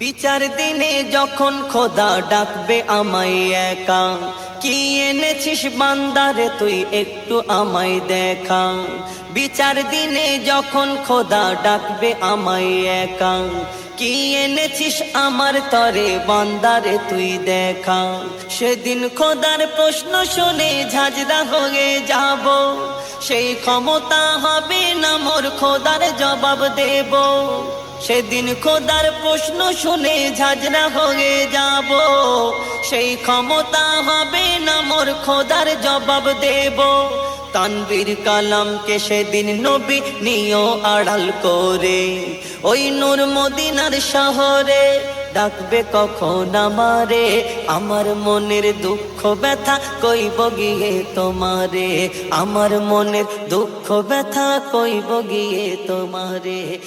বিচার দিনে যখন খোদা ডাকবে আমায় একা, কি এনেছিস বান্দারে তুই একটু আমায় দেখা? বিচার দিনে যখন খোদা ডাকবে আমায় একা, কি এনেছিস আমার তরে বান্দারে তুই দেখা? সেদিন খোদার প্রশ্ন শুনে ঝাঁঝরা হয়ে যাব, সেই ক্ষমতা হবে না মোর খোদার জবাব দেব। সেদিন খোদার প্রশ্ন শুনে ঝাঁঝরা হয়ে যাব। সেই ক্ষমতা হবে না মোর খোদার জবাব দেব। তানবীর কালামকে সেদিন নবী নিও আড়াল করে। ওই নূর মদিনার শহরে ডাকবে কখন আমারে? আমার মনের দুঃখ ব্যথা কইব গিয়ে তোমারে? আমার মনের দুঃখ ব্যথা কইব গিয়ে তোমারে?